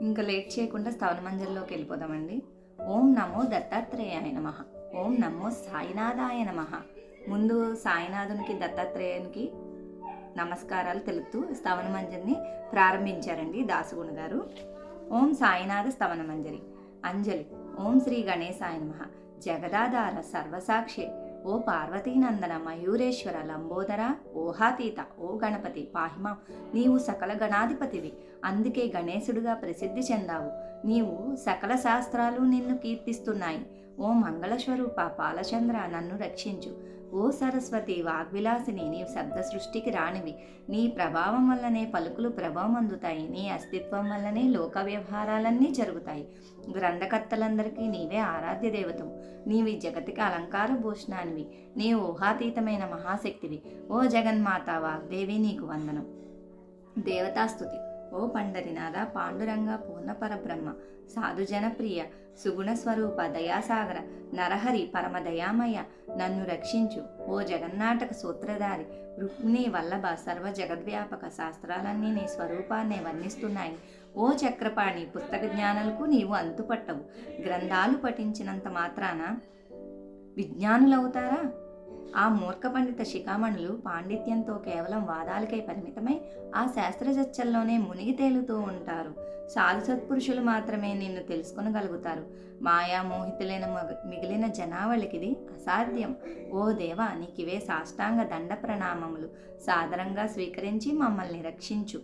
ఇంకా లేట్ చేయకుండా స్థవన మంజల్లోకి వెళ్ళిపోదామండి. ఓం నమో దత్తాత్రేయాయ నమ. ఓం నమో సాయినాథాయ నమ. ముందు సాయినాథునికి దత్తాత్రేయునికి నమస్కారాలు తెలుపుతూ స్థవన మంజరిని ప్రారంభించారండి దాసుగుణ గారు. ఓం సాయినాథ స్థవన మంజరి. అంజలి. ఓం శ్రీ గణేశాయ నమ. జగదాధార సర్వసాక్షి. ఓ పార్వతీనందన మయూరేశ్వర లంబోదర ఓహాతీత ఓ గణపతి పాహిమా నీవు సకల గణాధిపతివి. అందుకే గణేశుడిగా ప్రసిద్ధి చెందావు. నీవు సకల శాస్త్రాలు నిన్ను కీర్తిస్తున్నాయి. ఓ మంగళస్వరూప పాలచంద్ర నన్ను రక్షించు. ఓ సరస్వతి వాగ్విలాసిని నీ శబ్ద సృష్టికి రానివి. నీ ప్రభావం వల్లనే పలుకులు ప్రభావం అందుతాయి నీ అస్తిత్వం వల్లనే లోక వ్యవహారాలన్నీ జరుగుతాయి. గ్రంథకర్తలందరికీ నీవే ఆరాధ్య దేవతవు. నీవి జగతికి అలంకార భూషణానివి. నీ ఊహాతీతమైన మహాశక్తివి. ఓ జగన్మాత వాగ్దేవి నీకు వందనం. దేవతాస్తుతి ఓ పండరినాథ పాండురంగ పూర్ణపరబ్రహ్మ సాధు జనప్రియ సుగుణ స్వరూప దయాసాగర నరహరి పరమదయామయ నన్ను రక్షించు ఓ జగన్నాటక సూత్రధారి రుక్మిణి వల్లభ సర్వ జగద్వ్యాపక శాస్త్రాలన్నీ నీ స్వరూపాన్ని వర్ణిస్తున్నాయి. ఓ చక్రపాణి పుస్తక జ్ఞానాలకు నీవు అంతుపట్టవు. గ్రంథాలు పఠించినంత మాత్రాన విజ్ఞానులవుతారా? ఆ మూర్ఖ పండిత శిఖామణులు పాండిత్యంతో కేవలం వాదాలకై పరిమితమై ఆ శాస్త్రచర్చల్లోనే మునిగి తేలుతూ ఉంటారు. సాధు సత్పురుషులు మాత్రమే నిన్ను తెలుసుకొనగలుగుతారు. మాయా మోహితులైన మిగిలిన జనావళికిది అసాధ్యం. ఓ దేవా నీకివే సాష్టాంగ దండ ప్రణామములు. సాదరంగా స్వీకరించి మమ్మల్ని రక్షించు.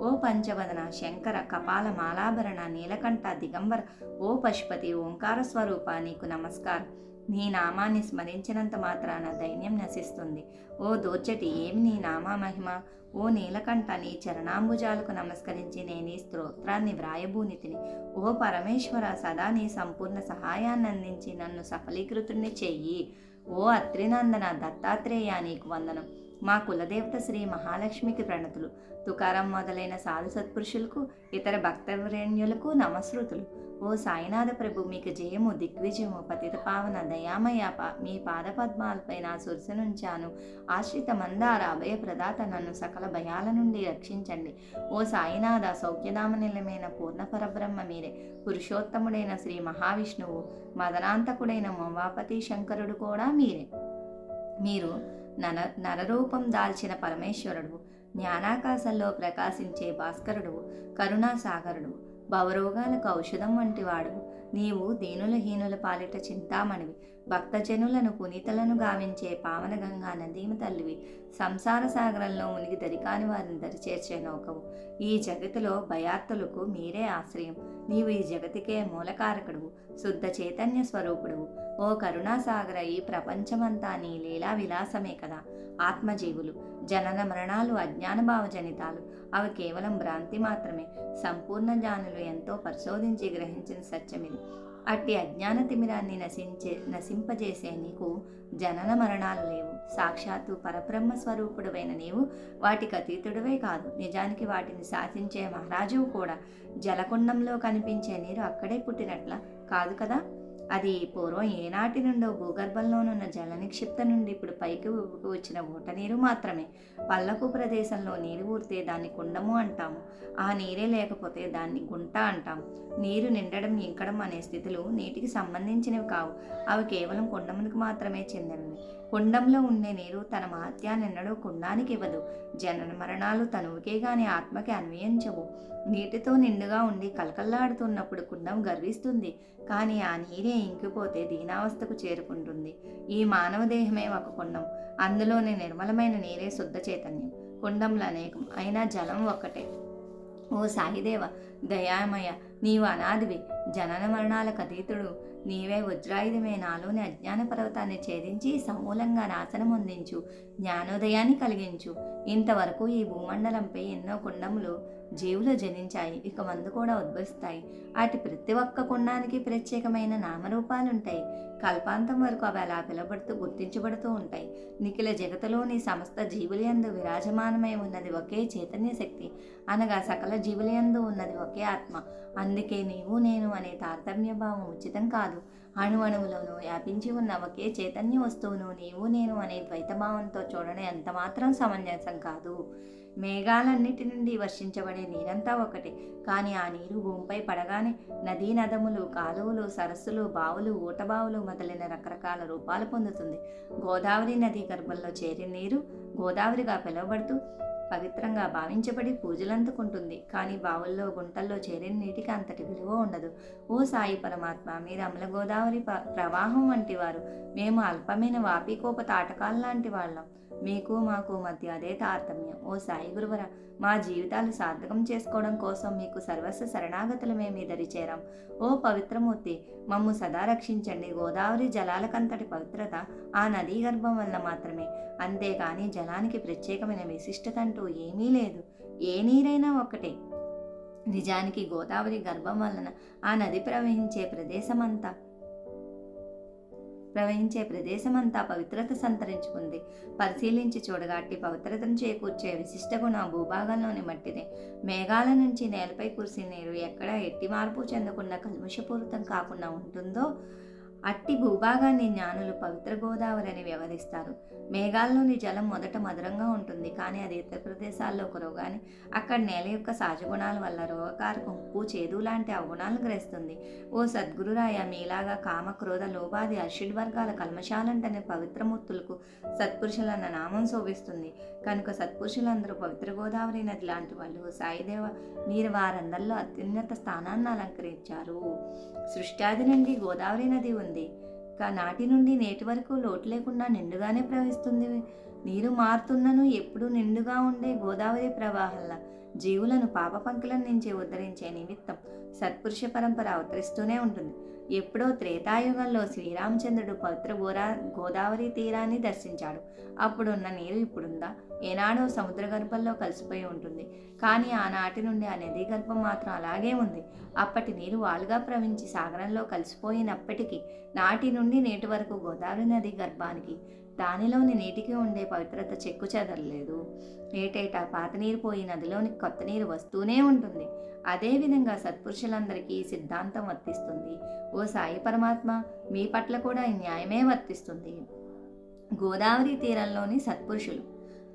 ఓ పంచవదన శంకర కపాల మాలాభరణ నీలకంఠ దిగంబర ఓ పశుపతి ఓంకార స్వరూప నీకు నమస్కారం. నీ నామాన్ని స్మరించినంత మాత్రాన దైన్యం నశిస్తుంది. ఓ దోచటి ఏమి నీ నామా మహిమ? ఓ నీలకంఠ నీ చరణాంబుజాలకు నమస్కరించి నేను ఈ స్తోత్రాన్ని వ్రాయభూనితిని ఓ పరమేశ్వర సదా నీ సంపూర్ణ సహాయాన్ని అందించి నన్ను సఫలీకృతుణ్ణి చెయ్యి. ఓ అత్రినందన దత్తాత్రేయ నీకు వందనం. మా కులదేవత శ్రీ మహాలక్ష్మికి ప్రణతులు. తుకారం మొదలైన సాధు సత్పురుషులకు ఇతర భక్తవరేణ్యులకు నమశ్రుతులు ఓ సాయినాథ ప్రభు మీకు జయము దిగ్విజయము పతిత పావన దయామయ మీ మీ పాదపద్మాలపై నా సురసనుంచాను ఆశ్రిత మందార అభయ ప్రదాత నన్ను సకల భయాల నుండి రక్షించండి. ఓ సాయినాథ సౌఖ్యధామ నిలమైన పూర్ణ పరబ్రహ్మ మీరే. పురుషోత్తముడైన శ్రీ మహావిష్ణువు మదనాంతకుడైన మోవాపతి శంకరుడు కూడా మీరే. మీరు నర నరరూపం దాల్చిన పరమేశ్వరుడు జ్ఞానాకాశంలో ప్రకాశించే భాస్కరుడు కరుణాసాగరుడు భవరోగాలకు ఔషధం వంటి వాడు నీవు దీనుల హీనుల పాలిట చింతామణివి. భక్తజనులను పునీతలను గావించే పావన గంగా నదీమ తల్లివి సంసార సాగరంలో మునిగి దరికాని వారిని దరిచేర్చే నౌకవు. ఈ జగతిలో భయార్తులకు మీరే ఆశ్రయం. నీవు ఈ జగతికే మూలకారకుడువు శుద్ధ చైతన్య స్వరూపుడువు. ఓ కరుణాసాగర ఈ ప్రపంచమంతా నీ లీలా విలాసమే కదా. ఆత్మజీవులు జనన మరణాలు అజ్ఞానభావ జనితాలు. అవి కేవలం భ్రాంతి మాత్రమే. సంపూర్ణ జ్ఞానులు ఎంతో పరిశోధించి గ్రహించిన సత్యమిది. అట్టి అజ్ఞాన తిమిరాన్ని నశించే నశింపజేసే నీకు జనన మరణాలు లేవు. సాక్షాత్తు పరబ్రహ్మ స్వరూపుడవైన నీవు వాటికి అతీతుడవే కాదు. నిజానికి వాటిని శాసించే మహారాజువు కూడా జలకుండంలో కనిపించే నీరు అక్కడే పుట్టినట్ల కాదు కదా? అది పూర్వం ఏనాటి నుండో భూగర్భంలోనున్న జల నిక్షిప్త నుండి ఇప్పుడు పైకి వచ్చిన ఊట నీరు మాత్రమే. పల్లపు ప్రదేశంలో నీరు ఊరితే దాన్ని కుండము అంటాము. ఆ నీరే లేకపోతే దాన్ని గుంట అంటాము. నీరు నిండడం ఇంకడం అనే స్థితులు నీటికి సంబంధించినవి కావు. అవి కేవలం కుండమునికి మాత్రమే చెందినవి. కుండంలో ఉండే నీరు తన మహత్యాన్నెన్నడూ కుండానికి ఇవ్వదు జనన మరణాలు తనువుకే గాని ఆత్మకి అన్వయించవు. నీటితో నిండుగా ఉండి కలకల్లాడుతున్నప్పుడు కుండం గర్విస్తుంది. కానీ ఆ నీరే ఇంకిపోతే దీనావస్థకు చేరుకుంటుంది. ఈ మానవ దేహమే ఒక కుండం. అందులోని నిర్మలమైన నీరే శుద్ధ చైతన్యం. కుండంలో అనేకం. అయినా జలం ఒక్కటే. ఓ సాయిదేవ దయామయ నీవు అనాదివి జనన మరణాలకు అతీతుడు నీవే వజ్రాయుధమే. నాలోని అజ్ఞాన పర్వతాన్ని ఛేదించి సమూలంగా నాశనం అందించు. జ్ఞానోదయాన్ని కలిగించు. ఇంతవరకు ఈ భూమండలంపై ఎన్నో కుండములు జీవులు జనించాయి. ఇక మందు కూడా ఉద్భవిస్తాయి. వాటి ప్రతి ఒక్క కుండానికి ప్రత్యేకమైన నామరూపాలుంటాయి. కల్పాంతం వరకు అవి అలా పిలబడుతూ గుర్తించబడుతూ ఉంటాయి. నిఖిల జగతలోని సమస్త జీవులయందు విరాజమానమై ఉన్నది ఒకే చైతన్య శక్తి. అనగా సకల జీవులయందు ఉన్నది ఒకే ఆత్మ. అందుకే నీవు నేను అనే తారతమ్య భావం ఉచితం కాదు. అణువణువులోనూ వ్యాపించి ఉన్న ఒకే చైతన్య వస్తువును నీవు నేను అనే ద్వైతభావంతో చూడడం ఎంత మాత్రం సమంజసం కాదు. మేఘాలన్నిటి నుండి వర్షించబడే నీరంతా ఒకటే. కానీ ఆ నీరు భూమిపై పడగానే నదీ నదములు కాలువలు సరస్సులు బావులు ఊటబావులు మొదలైన రకరకాల రూపాలు పొందుతుంది. గోదావరి నది గర్భంలో చేరిన నీరు గోదావరిగా పిలువబడుతూ పవిత్రంగా భావించబడి పూజలందుకుంటుంది. కానీ బావుల్లో గుంటల్లో చేరిన నీటికి అంతటి విలువ ఉండదు. ఓ సాయి పరమాత్మ మీరు అమలగోదావరి ప- ప్రవాహం వంటి వారు మేము అల్పమైన వాపికోప తాటకాలు లాంటి వాళ్ళం. మీకు మాకు మధ్య అదే తారతమ్యం. ఓ సాయి గురువర మా జీవితాలు సార్థకం చేసుకోవడం కోసం మీకు సర్వస్వ శరణాగతులమే మీ దరి చేరాం ఓ పవిత్రమూర్తి మమ్ము సదా రక్షించండి. గోదావరి జలాలకంతటి పవిత్రత ఆ నదీ గర్భం వల్ల మాత్రమే. అంతేకాని జలానికి ప్రత్యేకమైన విశిష్టత అంటూ ఏమీ లేదు. ఏ నీరైనా ఒక్కటే. నిజానికి గోదావరి గర్భం వలన ఆ నది ప్రవహించే ప్రదేశమంతా ప్రవహించే ప్రదేశమంతా పవిత్రత సంతరించుకుంది. పరిశీలించి చూడగాట్టి పవిత్రతను చేకూర్చే విశిష్ట గుణ భూభాగంలోని మట్టిదే. మేఘాల నుంచి నేలపై కురిసిన నీరు ఎక్కడ ఎట్టి మార్పు చెందకుండా కల్మషపూరితం కాకుండా ఉంటుందో అట్టి భూభాగాన్ని జ్ఞానులు పవిత్ర గోదావరి అని వ్యవహరిస్తారు మేఘాల్లోని జలం మొదట మధురంగా ఉంటుంది. కానీ అది ఇతర ప్రదేశాల్లో కురవగానే అక్కడ నేల యొక్క సహజ గుణాల వల్ల రోగకారకం ఉప్పు చేదు లాంటి అవగుణాలను గ్రహిస్తుంది. ఓ సద్గురురాయ మీలాగా కామ క్రోధ లోపాది అర్షిడ్ వర్గాల కల్మశాలంటనే పవిత్రమూర్తులకు సత్పురుషులన్న నామం శోభిస్తుంది. కనుక సత్పురుషులందరూ పవిత్ర గోదావరి నది లాంటి వాళ్ళు సాయిదేవ మీరు వారందరిలో అత్యున్నత స్థానాన్ని అలంకరించారు. సృష్టాది నుండి గోదావరి నది ఉంది. కా నాటి నుండి నేటి వరకు లోటు లేకుండా నిండుగానే ప్రవహిస్తుంది. నీరు మారుతున్నను ఎప్పుడూ నిండుగా ఉండే గోదావరి ప్రవాహంలా జీవులను పాప పంకుల నుంచి ఉద్ధరించే నిమిత్తం సత్పురుష పరంపర అవతరిస్తూనే ఉంటుంది. ఎప్పుడో త్రేతాయుగంలో శ్రీరామచంద్రుడు పవిత్ర గోరా గోదావరి తీరాన్ని దర్శించాడు. అప్పుడున్న నీరు ఇప్పుడుందా? ఏనాడో సముద్ర గర్భంలో కలిసిపోయి ఉంటుంది. కానీ ఆనాటి నుండి ఆ నదీ గర్భం మాత్రం అలాగే ఉంది. అప్పటి నీరు వాలుగా ప్రవహించి సాగరంలో కలిసిపోయినప్పటికీ నాటి నుండి నేటి వరకు గోదావరి నది గర్భానికి దానిలోని నీటికి ఉండే పవిత్రత చెక్కు చెదరలేదు. ఏటేటా పాత నీరు పోయి నదిలోని కొత్త నీరు వస్తూనే ఉంటుంది. అదేవిధంగా సత్పురుషులందరికీ ఈ సిద్ధాంతం వర్తిస్తుంది. ఓ సాయి పరమాత్మ మీ పట్ల కూడా ఈ న్యాయమే వర్తిస్తుంది. గోదావరి తీరంలోని సత్పురుషులు.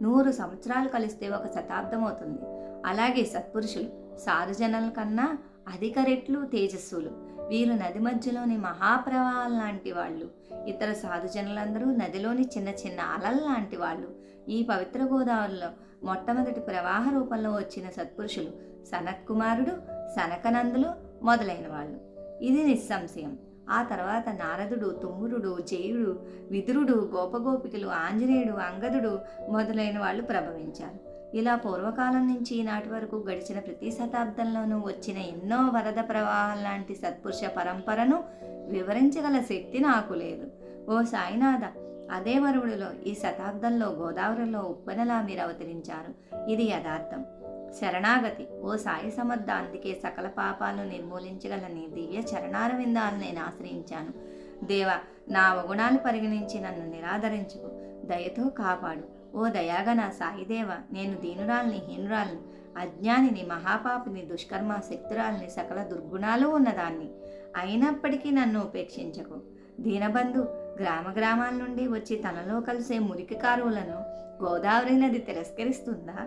నూరు సంవత్సరాలు కలిస్తే ఒక శతాబ్దం అవుతుంది. అలాగే సత్పురుషులు సాధుజనుల కన్నా అధిక రెట్లు తేజస్సులు. వీరు నది మధ్యలోని మహాప్రవాహాల లాంటి వాళ్ళు. ఇతర సాధుజనులందరూ నదిలోని చిన్న చిన్న అలల లాంటి వాళ్ళు. ఈ పవిత్ర గోదావరిలో మొట్టమొదటి ప్రవాహ రూపంలో వచ్చిన సత్పురుషులు సనత్కుమారుడు సనకనందులు మొదలైన వాళ్ళు. ఇది నిస్సంశయం. ఆ తర్వాత నారదుడు తుమ్మురుడు జయుడు విదురుడు గోపగోపికలు ఆంజనేయుడు అంగదుడు మొదలైన వాళ్ళు ప్రభవించారు. ఇలా పూర్వకాలం నుంచి ఈనాటి వరకు గడిచిన ప్రతి శతాబ్దంలోనూ వచ్చిన ఎన్నో వరద ప్రవాహం లాంటి సత్పురుష పరంపరను వివరించగల శక్తి నాకు లేదు. ఓ సాయినాథ అదే వరువుడిలో ఈ శతాబ్దంలో గోదావరిలో ఉప్పెనలా మీరు అవతరించారు. ఇది యథార్థం. శరణాగతి ఓ సాయి సమర్థ అందుకే సకల పాపాలను నిర్మూలించగల నీ దివ్య చరణారవిందాలను నేను ఆశ్రయించాను. దేవ నా అవగుణాలు పరిగణించి నన్ను నిరాదరించుకు. దయతో కాపాడు. ఓ దయాగన సాయిదేవ నేను దీనురాల్ని హీనురాల్ని అజ్ఞానిని మహాపాపిని దుష్కర్మ శక్తురాల్ని సకల దుర్గుణాలు ఉన్నదాన్ని అయినప్పటికీ నన్ను ఉపేక్షించకు. దీనబంధు గ్రామ గ్రామాల నుండి వచ్చి తనలో కలిసే మురికి కారువులను గోదావరి నది తిరస్కరిస్తుందా?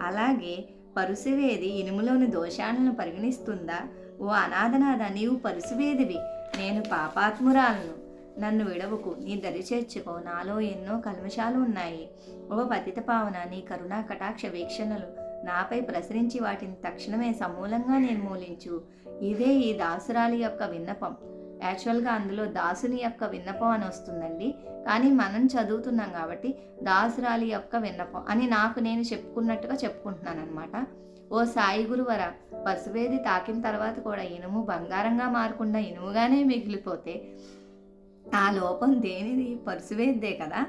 అలాగే పరుసువేది ఇనుములోని దోషాలను పరిగణిస్తుందా? ఓ అనాథనాథ నీవు పరుసువేదివి నేను పాపాత్మురాలను. నన్ను విడవకు. నీ దరి చేర్చుకో. నాలో ఎన్నో కల్మషాలు ఉన్నాయి. ఓ పతిత పావన నీ కరుణా కటాక్ష వీక్షణలు నాపై ప్రసరించి వాటిని తక్షణమే సమూలంగా నిర్మూలించు. ఇదే ఈ దాసురాలి యొక్క విన్నపం. యాక్చువల్గా అందులో దాసుని యొక్క విన్నపం అని వస్తుందండి. కానీ మనం చదువుతున్నాం కాబట్టి దాసురాలి యొక్క విన్నపం అని నాకు నేను చెప్పుకున్నట్టుగా చెప్పుకుంటున్నాను అనమాట ఓ సాయి గురువర పసువేది తాకిన తర్వాత కూడా ఇనుము బంగారంగా మారకుండా ఇనుముగానే మిగిలిపోతే ఆ లోపం దేనిది? పరుసువేద్దే కదా.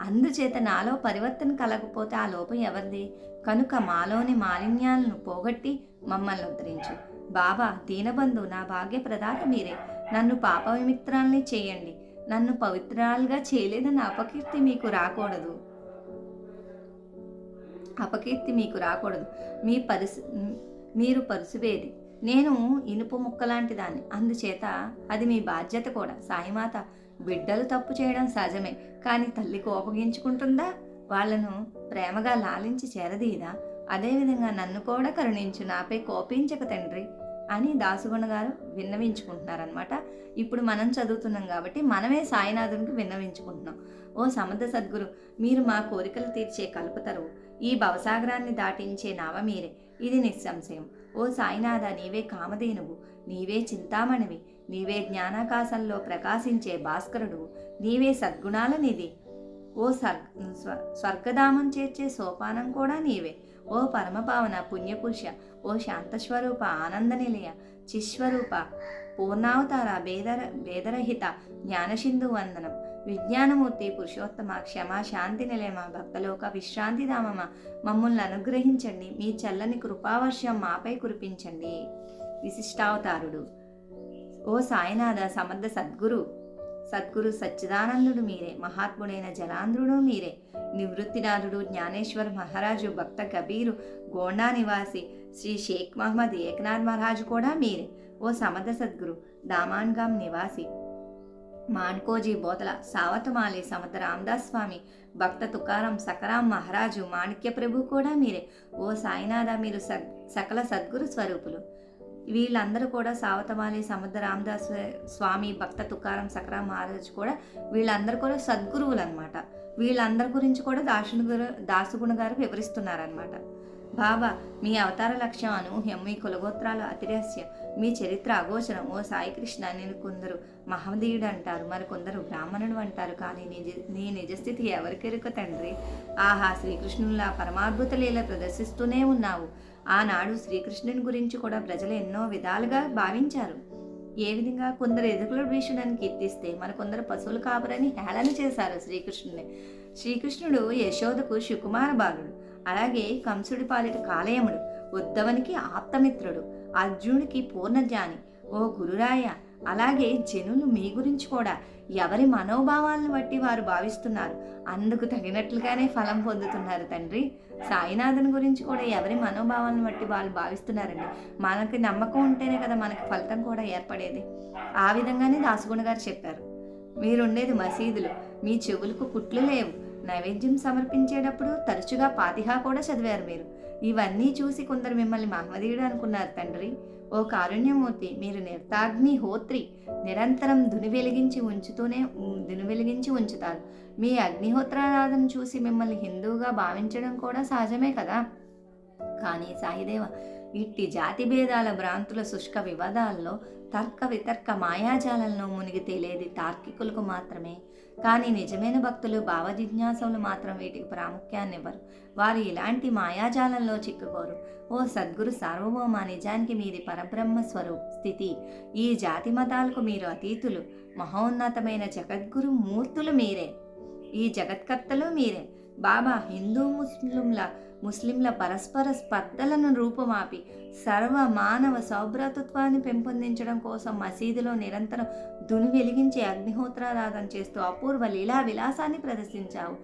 అందుచేత నాలో పరివర్తన కలగకపోతే ఆ లోపం ఎవరిది? కనుక మాలోని మాలిన్యాలను పోగొట్టి మమ్మల్ని ఉద్ధరించు. బాబా దీనబంధు నా భాగ్య ప్రదాత మీరే. నన్ను పాప విమిత్రాల్ని చేయండి. నన్ను పవిత్రాలుగా చేయలేదన్న అపకీర్తి మీకు రాకూడదు. అపకీర్తి మీకు రాకూడదు. మీ పరిసు మీరు పరుసువేది. నేను ఇనుపు ముక్క లాంటి దాన్ని అందుచేత అది మీ బాధ్యత కూడా. సాయిమాత బిడ్డలు తప్పు చేయడం సహజమే. కానీ తల్లి కోపగించుకుంటుందా? వాళ్ళను ప్రేమగా లాలించి చేరదీదా అదేవిధంగా నన్ను కూడా కరుణించు నాపై కోపించక తండ్రి అని దాసుగుణ గారు విన్నవించుకుంటున్నారనమాట ఇప్పుడు మనం చదువుతున్నాం కాబట్టి మనమే సాయినాథునికి విన్నవించుకుంటున్నాం. ఓ సమర్థ సద్గురు మీరు మా కోరికలు తీర్చే కల్పతరు ఈ భవసాగరాన్ని దాటించే నావ మీరే. ఇది నిస్సంశయం. ఓ సాయినాథ నీవే కామధేనువు. నీవే చింతామణివి. నీవే జ్ఞానాకాశంలో ప్రకాశించే భాస్కరుడు నీవే సద్గుణాల నిధి. ఓ సర్ స్వ- స్వర్గధామం చేర్చే సోపానం కూడా నీవే. ఓ పరమపావన పుణ్యపురుష ఓ శాంతస్వరూప ఆనంద నిలయ చిస్వరూప పూర్ణావతార భేదర భేదరహిత జ్ఞానసింధు వందనం. విజ్ఞానమూర్తి పురుషోత్తమ క్షమ శాంతి నిలయమ భక్తలోక విశ్రాంతిధామమ మమ్మల్ని అనుగ్రహించండి. మీ చల్లని కృపావర్షం మాపై కురిపించండి. విశిష్టావతారుడు ఓ సాయినాథ సమర్థ సద్గురు. సద్గురు సచ్చిదానందుడు మీరే మహాత్ముడైన జలాంధ్రుడు మీరే. నివృత్తినాథుడు జ్ఞానేశ్వర మహారాజు భక్త కబీరు గోండా నివాసి శ్రీ షేక్ మహమ్మద్ ఏకనాథ్ మహారాజు కూడా మీరే. ఓ సమర్థ సద్గురు దామాన్గామ్ నివాసి. మాన్కోజీ బోతల సావతమాలి సమర్థ రామదాస్ స్వామి భక్త తుకారం సకరాం మహారాజు మాణిక్య ప్రభు కూడా మీరే. ఓ సాయినాథ మీరు స సకల సద్గురు స్వరూపులు. వీళ్ళందరూ కూడా సావతమాలి సమర్థ రామదాస్ స్వామి భక్త తుకారం సకరా మహారాజ్ కూడా వీళ్ళందరూ కూడా సద్గురువులు అనమాట వీళ్ళందరి గురించి కూడా దాసుని గారు దాసుగుణ గారు వివరిస్తున్నారనమాట బాబా మీ అవతార లక్ష్యం అనూహ్యం మీ కులగోత్రాలు అతిరహస్యం మీ చరిత్ర అగోచరం ఓ సాయికృష్ణ నేను కొందరు మహమదీయుడు అంటారు మరి కొందరు బ్రాహ్మణుడు అంటారు కానీ నిజ నీ నిజస్థితి ఎవరికెరుక తండ్రి? ఆహా శ్రీకృష్ణులా పరమాద్భుత లీల ప్రదర్శిస్తూనే ఉన్నావు. ఆనాడు శ్రీకృష్ణుని గురించి కూడా ప్రజలు ఎన్నో విధాలుగా భావించారు. ఏ విధంగా కొందరు ఎదుగుల భీషుడని కీర్తిస్తే మరి కొందరు పశువుల కాపరని హేళన చేశారు శ్రీకృష్ణుని. శ్రీకృష్ణుడు యశోదకు సుకుమార బాలుడు అలాగే కంసుడి పాలిట కాలయముడు ఉద్ధవునికి ఆప్తమిత్రుడు అర్జునుడికి పూర్ణజ్ఞాని. ఓ గురురాయ అలాగే జనులు మీ గురించి కూడా ఎవరి మనోభావాలను బట్టి వారు భావిస్తున్నారు. అందుకు తగినట్లుగానే ఫలం పొందుతున్నారు తండ్రి. సాయినాథన్ గురించి కూడా ఎవరి మనోభావాలను బట్టి వాళ్ళు భావిస్తున్నారండి. మనకి నమ్మకం ఉంటేనే కదా మనకి ఫలితం కూడా ఏర్పడేది. ఆ విధంగానే దాసుగుణ గారు చెప్పారు. మీరుండేది మసీదులు. మీ చెవులకు కుట్లు లేవు. నైవేద్యం సమర్పించేటప్పుడు తరచుగా పాతిహా కూడా చదివారు మీరు. ఇవన్నీ చూసి కొందరు మిమ్మల్ని మహమదీయుడు అనుకున్నారు తండ్రి. ఓ కారుణ్యమూర్తి మీరు నిర్తాగ్ని హోత్రి నిరంతరం దుని వెలిగించి ఉంచుతూనే దుని వెలిగించి ఉంచుతారు. మీ అగ్నిహోత్రారాధన చూసి మిమ్మల్ని హిందువుగా భావించడం కూడా సహజమే కదా? కానీ సాయిదేవ ఇట్టి జాతి భేదాల భ్రాంతుల శుష్క వివాదాల్లో తర్క వితర్క మాయాజాలంలో మునిగి తేలేది తార్కికులకు మాత్రమే. కానీ నిజమైన భక్తులు భావజిజ్ఞాసములు మాత్రం వీటికి ప్రాముఖ్యాన్ని ఇవ్వరు వారు ఇలాంటి మాయాజాలంలో చిక్కుకోరు. ఓ సద్గురు సార్వభౌమ నిజానికి మీది పరబ్రహ్మ స్వరూప్ స్థితి. ఈ జాతి మతాలకు మీరు అతీతులు. మహోన్నతమైన జగద్గురు మూర్తులు మీరే. ఈ జగత్కర్తలు మీరే. బాబా హిందూ ముస్లింల ముస్లింల పరస్పర స్పర్ధలను రూపుమాపి సర్వ మానవ సౌభ్రతత్వాన్ని పెంపొందించడం కోసం మసీదులో నిరంతరం దుని వెలిగించే అగ్నిహోత్రారాధన చేస్తూ అపూర్వ లీలా విలాసాన్ని ప్రదర్శించావు.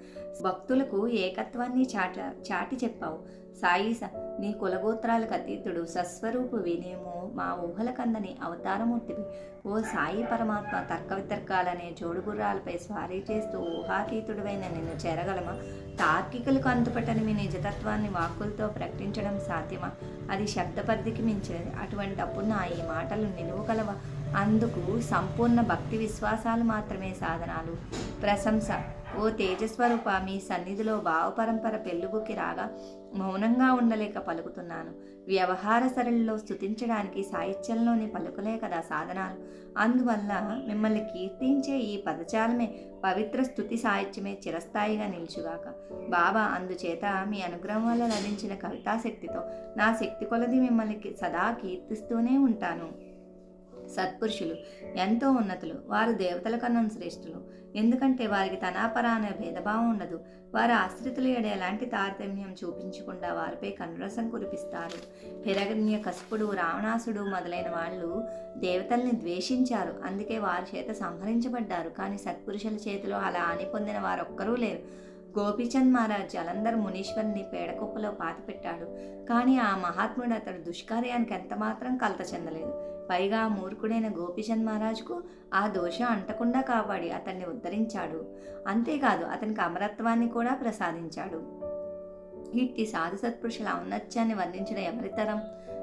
భక్తులకు ఏకత్వాన్ని చాట చాటి చెప్పావు. సాయిస నీ కులగోత్రాలకు అతీతుడు సస్వరూపు నేము మా ఊహలకందని అవతారమూర్తివి. ఓ సాయి పరమాత్మ తర్క వితర్కాలనే జోడుగుర్రాలపై స్వారీ చేస్తూ ఊహాతీతుడివైన నిన్ను చేరగలమా? తార్కికులకు అంతుపట్టని మీ నిజతత్వాన్ని వాక్కులతో ప్రకటించడం సాధ్యమా? అది శబ్దపరిధికి మించినది అటువంటి అప్పుడు నా ఈ మాటలు నిలువగలవా? అందుకు సంపూర్ణ భక్తి విశ్వాసాలు మాత్రమే సాధనాలు. ప్రశంస. ఓ తేజస్వరూప మీ సన్నిధిలో భావపరంపర పెళ్ళుబుకి రాగా మౌనంగా ఉండలేక పలుకుతున్నాను. వ్యవహార సరళిలో స్థుతించడానికి సాహిత్యంలోని పలుకులే కదా సాధనాలు. అందువల్ల మిమ్మల్ని కీర్తించే ఈ పదజాలమే పవిత్ర స్థుతి సాహిత్యమే చిరస్థాయిగా నిలుచుగాక. బాబా అందుచేత మీ అనుగ్రహం వల్ల లభించిన కవితాశక్తితో నా శక్తి కొలది మిమ్మల్ని సదా కీర్తిస్తూనే ఉంటాను. సత్పురుషులు ఎంతో ఉన్నతులు వారు దేవతల కన్నా శ్రేష్ఠులు. ఎందుకంటే వారికి తనాపర అనే భేదభావం ఉండదు. వారి ఆశ్రితులు ఎడ ఎలాంటి తారతమ్యం చూపించకుండా వారిపై కనురసం కురిపిస్తారు. హిరణ్య కసుపుడు రావణాసుడు మొదలైన వాళ్ళు దేవతల్ని ద్వేషించారు. అందుకే వారి చేత సంహరించబడ్డారు. కానీ సత్పురుషుల చేతిలో అలా ఆని పొందిన వారొక్కరూ లేరు. గోపీచంద్ మహారాజ్ జలంధర్ మునీశ్వర్ని పేడకుప్పలో పాతిపెట్టాడు. కానీ ఆ మహాత్ముడు అతడు దుష్కార్యానికి ఎంతమాత్రం కలత చెందలేదు. పైగా ఆ మూర్ఖుడైన గోపీచంద్ మహారాజుకు ఆ దోషం అంటకుండా కాపాడి అతన్ని ఉద్ధరించాడు. అంతేకాదు అతనికి అమరత్వాన్ని కూడా ప్రసాదించాడు. ఇట్టి సాధు సత్పురుషుల ఔన్నత్యాన్ని వర్ణించిన ఎవరితరం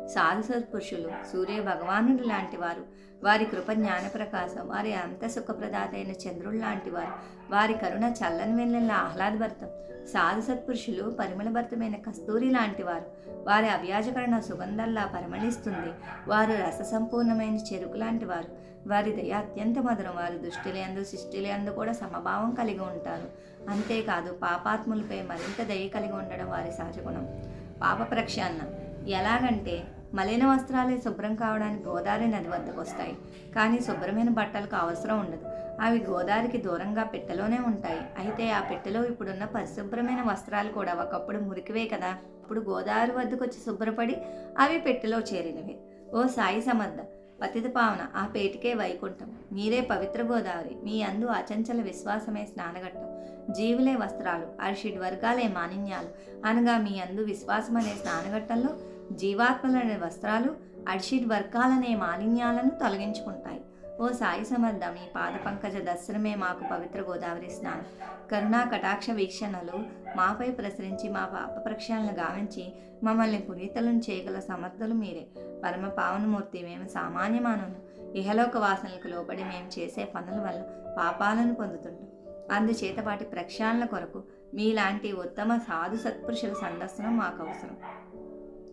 సాధు సత్పురుషులు సూర్య భగవానుడు లాంటి వారు వారి కృప జ్ఞాన ప్రకాశం వారి అంత సుఖప్రదాతైన చంద్రుడు లాంటి వారు వారి కరుణ చల్లని వెన్నెల ఆహ్లాదభర్తం. సాధు సత్పురుషులు పరిమళభరితమైన కస్తూరి లాంటి వారు వారి అవ్యాజకరణ సుగంధంలా పరిమళిస్తుంది వారు రససంపూర్ణమైన చెరుకు లాంటి వారు వారి దయ అత్యంత మధురం వారు దుష్టిలందు శిష్టిలందు కూడా సమభావం కలిగి ఉంటారు. అంతేకాదు పాపాత్ములపై మరింత దయ కలిగి ఉండడం వారి సహజగుణం పాప ప్రక్షాళన. ఎలాగంటే మలిన వస్త్రాలే శుభ్రం కావడానికి గోదావరి నది వద్దకు వస్తాయి. కానీ శుభ్రమైన బట్టలకు అవసరం ఉండదు. అవి గోదావరికి దూరంగా పెట్టెలోనే ఉంటాయి. అయితే ఆ పెట్టెలో ఇప్పుడున్న పరిశుభ్రమైన వస్త్రాలు కూడా ఒకప్పుడు మురికివే కదా. ఇప్పుడు గోదావరి వద్దకు వచ్చి శుభ్రపడి అవి పెట్టెలో చేరినవి. ఓ సాయి సమర్థ పతిత పావన ఆ పేటికే వైకుంఠం. మీరే పవిత్ర గోదావరి. మీ అందు అచంచల విశ్వాసమే స్నానఘట్టం. జీవులే వస్త్రాలు అర్షిడ్ వర్గాలే మానిన్యాలు. అనగా మీ అందు విశ్వాసం అనే స్నానఘట్టంలో జీవాత్మలనే వస్త్రాలు అడ్షిడ్ వర్గాలనే మాలిన్యాలను తొలగించుకుంటాయి. ఓ సాయి సమర్థం ఈ పాద పంకజ దర్శనమే మాకు పవిత్ర గోదావరి స్నానం. కరుణా కటాక్ష వీక్షణలు మాపై ప్రసరించి మా పాప ప్రక్షాళన గావించి మమ్మల్ని పునీతలను చేయగల సమర్థులు మీరే. పరమ పావనమూర్తి మేము సామాన్య మానవులు ఇహలోక వాసనలకు లోబడి మేము చేసే పనుల వల్ల పాపాలను పొందుతుంటాం అందుచేత వాటి ప్రక్షాళన కొరకు మీలాంటి ఉత్తమ సాధు సత్పురుషుల సందర్శనం మాకు అవసరం.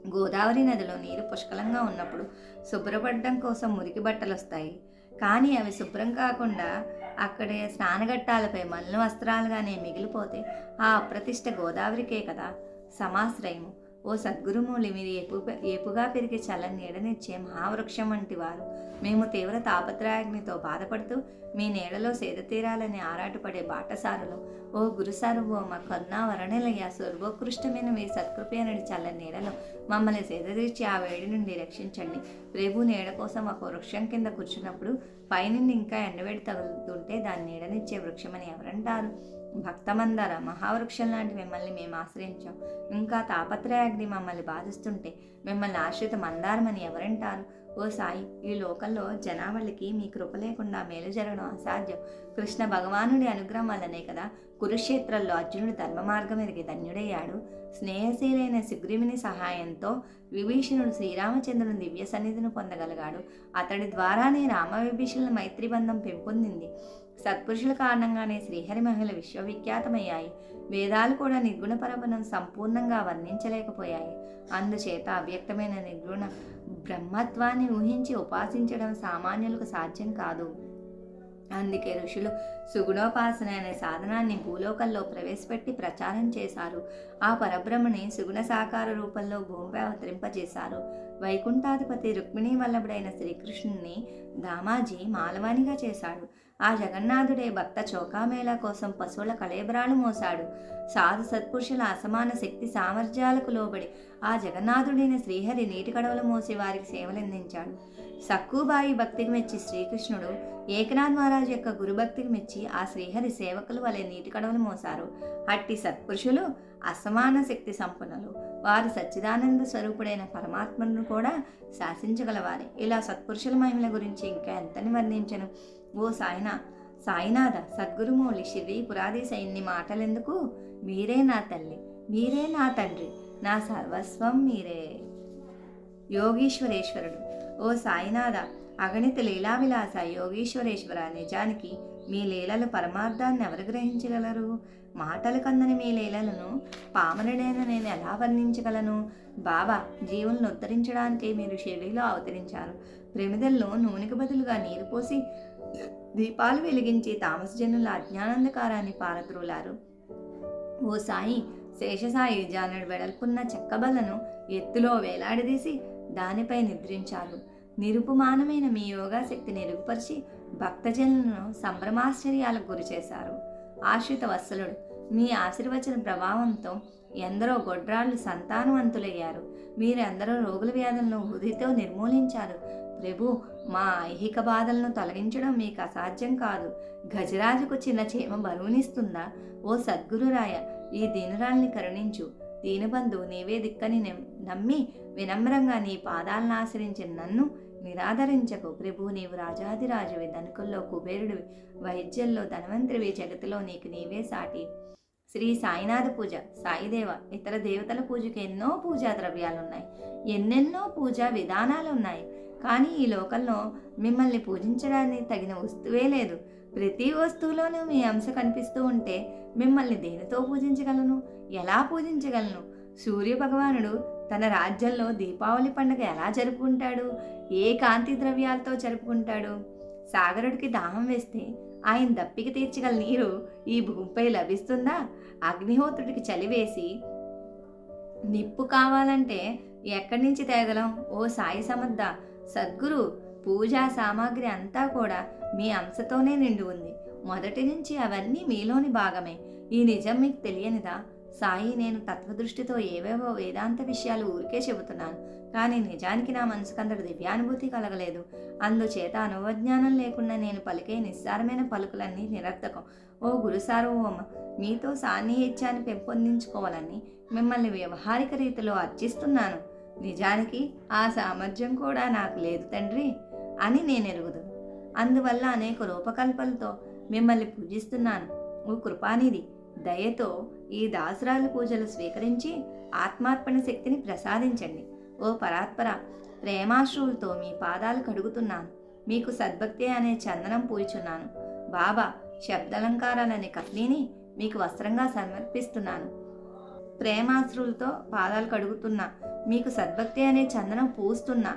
గోదావరి నదిలో నీరు పుష్కలంగా ఉన్నప్పుడు శుభ్రపడడం కోసం మురికి బట్టలు వస్తాయి కానీ అవి శుభ్రం కాకుండా అక్కడే స్నానఘట్టాలపై మలిన వస్త్రాలుగానే మిగిలిపోతే ఆ అప్రతిష్ట గోదావరికే కదా సమాశ్రయము. ఓ సద్గురుమూలి మీరు ఏపు ఏపుగా పెరిగే చల్లని నీడనిచ్చే మహావృక్షం వంటి వారు. మేము తీవ్ర తాపత్రయాగ్నితో బాధపడుతూ మీ నీడలో సేద తీరాలని ఆరాటపడే బాటసారులు. ఓ గురుసార్వభౌమ కరుణా వరణలయ్య సర్వోత్కృష్టమైన మీ సత్కృపేనడి చల్లని నీడలో మమ్మల్ని సేదతీర్చి ఆ వేడి నుండి రక్షించండి. ప్రభు నీడ కోసం ఒక వృక్షం కింద కూర్చున్నప్పుడు పైనుండి ఇంకా ఎండవేడి తగులుతుంటే దాన్ని నీడనిచ్చే వృక్షమని ఎవరంటారు? భక్తమందర మహావృక్షం లాంటి మిమ్మల్ని మేము ఆశ్రయించాం. ఇంకా తాపత్రయాగ్ని మమ్మల్ని బాధిస్తుంటే మిమ్మల్ని ఆశ్రిత మందారమని ఎవరంటారు? ఓ సాయి ఈ లోకంలో జనావళికి మీ కృప లేకుండా మేలు జరగడం అసాధ్యం. కృష్ణ భగవానుడి అనుగ్రహం వల్లనే కదా కురుక్షేత్రంలో అర్జునుడు ధర్మ మార్గం ఎదిగి ధన్యుడయ్యాడు. స్నేహశీలైన సుగ్రీవుని సహాయంతో విభీషణుడు శ్రీరామచంద్రుని దివ్య సన్నిధిని పొందగలిగాడు. అతడి ద్వారానే రామ విభీషణుల మైత్రిబంధం పెంపొందింది. సత్పురుషుల కారణంగానే శ్రీహరి మహిళ విశ్వవిఖ్యాతమయ్యాయి. వేదాలు కూడా నిర్గుణ పరమను సంపూర్ణంగా వర్ణించలేకపోయాయి. అందుచేత అవ్యక్తమైన నిర్గుణ బ్రహ్మత్వాన్ని ఊహించి ఉపాసించడం సామాన్యులకు సాధ్యం కాదు. అందుకే ఋషులు సుగుణోపాసన అనే సాధనాన్ని భూలోకంలో ప్రవేశపెట్టి ప్రచారం చేశారు. ఆ పరబ్రహ్మని సుగుణ సాకార రూపంలో భూమిపై అవతరింపజేశారు. వైకుంఠాధిపతి రుక్మిణీ వల్లభుడైన శ్రీకృష్ణుని దామాజీ మాలవానిగా చేశాడు. ఆ జగన్నాథుడే భక్త చౌకామేళా కోసం పశువుల కళేబరాలు మోశాడు. సాధు సత్పురుషుల అసమాన శక్తి సామర్థ్యాలకు లోబడి ఆ జగన్నాథుడైన శ్రీహరి నీటి కడవలు మోసి వారికి సేవలందించాడు. సక్కుబాయి భక్తికి మెచ్చి శ్రీకృష్ణుడు ఏకనాథ్ మహారాజ్ యొక్క గురుభక్తికి మెచ్చి ఆ శ్రీహరి సేవకులు వలె నీటి కడవలు మోసారు అట్టి సత్పురుషులు అసమాన శక్తి సంపన్నులు. వారు సచ్చిదానంద స్వరూపుడైన పరమాత్మను కూడా శాసించగలవారు. ఇలా సత్పురుషుల మహిమల గురించి ఇంకా ఎంతని వర్ణించను? ఓ సాయన సాయినాథ సద్గురుమౌళి శివి పురాధీశ ఇన్ని మాటలెందుకు? మీరే నా తల్లి మీరే నా తండ్రి నా సర్వస్వం మీరే. యోగీశ్వరేశ్వరుడు ఓ సాయినాథ అగణిత లీలా విలాస యోగీశ్వరేశ్వర నిజానికి మీ లీలలు పరమార్థాన్ని ఎవరు గ్రహించగలరు? మాటలు కందని మీ లీలలను పామరుడైన నేను ఎలా వర్ణించగలను? బాబా జీవులను ఉద్ధరించడానికి మీరు శరీరంలో అవతరించారు. ప్రమిదల్లో నూనెకు బదులుగా నీరు పోసి దీపాలు వెలిగించి తామసజనుల అజ్ఞానందకారాన్ని పారద్రోలారు. ఓ సాయి శేషసాయి జానుడు వెడల్పున్న చెక్కబలను ఎత్తులో వేలాడదీసి దానిపై నిద్రించారు. నిరుపమానమైన మీ యోగా శక్తిని నిరుగుపరిచి భక్తజనులను సంభ్రమాశ్చర్యాలకు గురి చేశారు ఆశ్రిత వత్సలుడు మీ ఆశీర్వచన ప్రభావంతో ఎందరో గొడ్రాళ్ళు సంతానవంతులయ్యారు. మీరెందరో రోగుల వ్యాధులను హృదితో నిర్మూలించారు. ప్రభు మా ఐహిక బాధలను తొలగించడం మీకు అసాధ్యం కాదు. గజరాజుకు చిన్న చీమ బరువునిస్తుందా? ఓ సద్గురురాయ ఈ దీనురాల్ని కరుణించు. దీనబంధు నీవే దిక్కని నమ్మి వినమ్రంగా నీ పాదాలను ఆశ్రయించిన నన్ను నిరాదరించకు. ప్రభు నీవు రాజాదిరాజువి ధనుకుల్లో కుబేరుడివి వైద్యంలో ధనవంతుడివి జగతిలో నీకు నీవే సాటి. శ్రీ సాయినాథ పూజ సాయిదేవ ఇతర దేవతల పూజకు ఎన్నో పూజా ద్రవ్యాలు ఉన్నాయి ఎన్నెన్నో పూజా విధానాలు ఉన్నాయి కానీ ఈ లోకంలో మిమ్మల్ని పూజించడానికి తగిన వస్తువే లేదు. ప్రతి వస్తువులోనూ మీ అంశ కనిపిస్తూ ఉంటే మిమ్మల్ని దేనితో పూజించగలను? ఎలా పూజించగలను? సూర్య భగవానుడు తన రాజ్యంలో దీపావళి పండుగ ఎలా జరుపుకుంటాడు? ఏ కాంతి ద్రవ్యాలతో జరుపుకుంటాడు? సాగరుడికి దాహం వేస్తే ఆయన దప్పిక తీర్చగల నీరు ఈ భూమిపై లభిస్తుందా? అగ్నిహోత్రుడికి చలివేసి నిప్పు కావాలంటే ఎక్కడి నుంచి తేగలం? ఓ సాయి సమర్థ సద్గురు పూజా సామాగ్రి అంతా కూడా మీ అంశతోనే నిండి ఉంది. మొదటి నుంచి అవన్నీ మీలోని భాగమే. ఈ నిజం మీకు తెలియనిదా? సాయి నేను తత్వదృష్టితో ఏవేవో వేదాంత విషయాలు ఊరికే చెబుతున్నాను. కానీ నిజానికి నా మనసుకందరు దివ్యానుభూతి కలగలేదు. అందుచేత అనువజ్ఞానం లేకుండా నేను పలికే నిస్సారమైన పలుకులన్నీ నిరర్థకం. ఓ గురుసార్వభౌమ మీతో సాన్నిహిత్యాన్ని పెంపొందించుకోవాలని మిమ్మల్ని వ్యవహారిక రీతిలో అర్చిస్తున్నాను. నిజానికి ఆ సామర్థ్యం కూడా నాకు లేదు తండ్రి అని నేను ఎరుగుదు. అందువల్ల అనేక రూపకల్పలతో మిమ్మల్ని పూజిస్తున్నాను. ఓ కృపానిధి దయతో ఈ దాసురాల పూజలు స్వీకరించి ఆత్మార్పణ శక్తిని ప్రసాదించండి. ఓ పరాత్పర ప్రేమాశ్రువులతో మీ పాదాలు కడుగుతున్నాను. మీకు సద్భక్తి అనే చందనం పూయిచున్నాను బాబా శబ్దలంకారాలనే కట్నీని మీకు వస్త్రంగా సమర్పిస్తున్నాను. ప్రేమాశ్రులతో పాదాలు కడుగుతున్నా మీకు సద్భక్తి అనే చందనం పూస్తున్నా